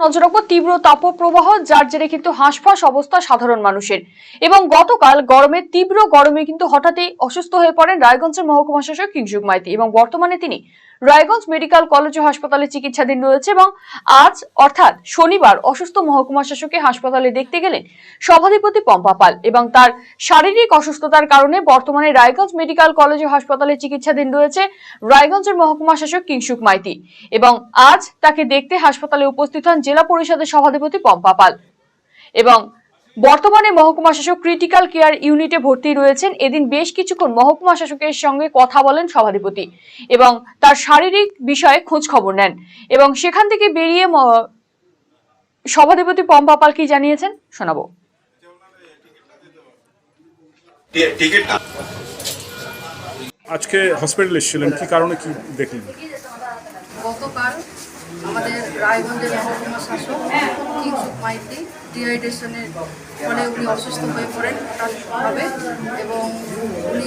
নজর রাখব তীব্র তাপপ্রবাহ, যার জেরে কিন্তু হাঁসফাঁস অবস্থা সাধারণ মানুষের। এবং গতকাল গরমে, তীব্র গরমে কিন্তু হঠাৎই অসুস্থ হয়ে পড়েন রায়গঞ্জের মহকুমা শাসক কিংসুক মাইতি এবং বর্তমানে তিনি রায়গঞ্জ মেডিকেল কলেজ ও হাসপাতালে চিকিৎসাধীন রয়েছে এবং আজ, অর্থাৎ শনিবার, অসুস্থ মহকুমা শাসককে হাসপাতালে দেখতে গেলেন সভাধিপতি পম্পা পাল এবং তার শারীরিক অসুস্থতার কারণে বর্তমানে রায়গঞ্জ মেডিকেল কলেজ ও হাসপাতালে চিকিৎসাধীন রয়েছে রায়গঞ্জের মহকুমা শাসক কিংসুক মাইতি এবং আজ তাকে দেখতে হাসপাতালে উপস্থিত হন জেলা পরিষদের সভাধিপতি পম্পা পাল এবং বর্তমানে মহকুমা শাসক ক্রিটিক্যাল কেয়ার ইউনিটে ভর্তি রয়েছেন। এদিন বেশ কিছুক্ষণ মহকুমা শাসকের সঙ্গে কথা বলেন সভাধিপতি এবং তার শারীরিক বিষয়ে খোঁজ খবর নেন এবং সেখান থেকে বেরিয়ে সভাধিপতি পম্পা পাল কি জানিয়েছেন শোনাবো। আজকে হসপিটালে এসেছিলেন। কি কারণে কি দেখলেন? গতকাল আমাদের রায়গঞ্জের মহকুমা শাসক কিংসুক মাইতি ডিহাইড্রেশনের ফলে উনি অসুস্থ হয়ে পড়েন হঠাৎভাবে এবং উনি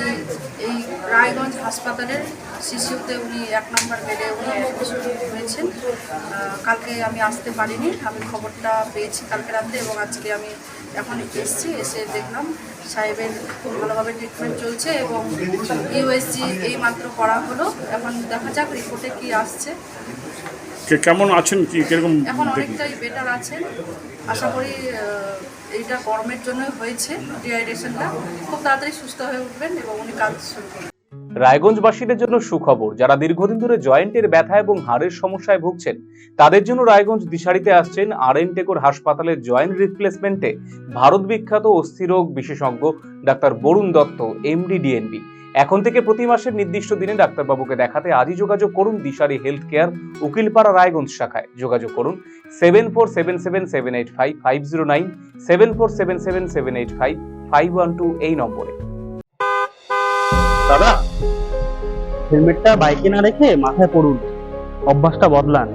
এই রায়গঞ্জ হাসপাতালের শিশুতে উনি এক নম্বর বেডে উনি হয়েছেন। কালকে আমি আসতে পারিনি। আমি খবরটা পেয়েছি কালকে রাতে এবং আজকে আমি এখন এসেছি, এসে দেখলাম সাহেবের খুব ভালোভাবে ট্রিটমেন্ট চলছে এবং ইউএসজি এই মাত্র করা হলো। এখন দেখা যাক রিপোর্টে কি আসছে। কেমন আছেন? কি কীরকম এখন অনেকটাই বেটার আছেন। আশা করি এইটা গরমের জন্যই হয়েছে ডিহাইড্রেশনটা খুব তাড়াতাড়ি সুস্থ হয়ে উঠবেন এবং উনি কাজ শুরু করবেন। রায়গঞ্জবাসীদের জন্য সুখবর যারা দীর্ঘদিন ধরে জয়েন্টের ব্যথা এবং হাড়ের সমস্যায় ভুগছেন তাদের জন্য রায়গঞ্জ দিশারিতে আসছেন আর এন টেকোর হাসপাতালের জয়েন্ট রিপ্লেসমেন্টে ভারত বিখ্যাত অস্থিরোগ বিশেষজ্ঞ doctor Barun Dutta MD DNB এখন থেকে প্রতি মাসের নির্দিষ্ট দিনে ডাক্তারবাবুকে দেখাতে আজই যোগাযোগ করুন দিশারি হেলথ কেয়ার উকিলপাড়া রায়গঞ্জ শাখায়। যোগাযোগ করুন seven four seven seven seven eight five five zero nine seven four seven seven seven eight five five one two এই নম্বরে। দাদা হেলমেটটা বাইকে না রেখে মাথায় পড়ুন। অভ্যাসটা বদলান।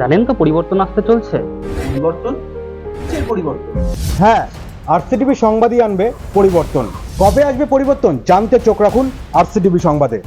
জানেন তো পরিবর্তন আসতে চলছে? পরিবর্তন? কিসের পরিবর্তন? হ্যাঁ আরসিটিভি সংবাদই আনবে পরিবর্তন। কবে আসবে পরিবর্তন জানতে চোখ রাখুন আরসিটিভি সংবাদে।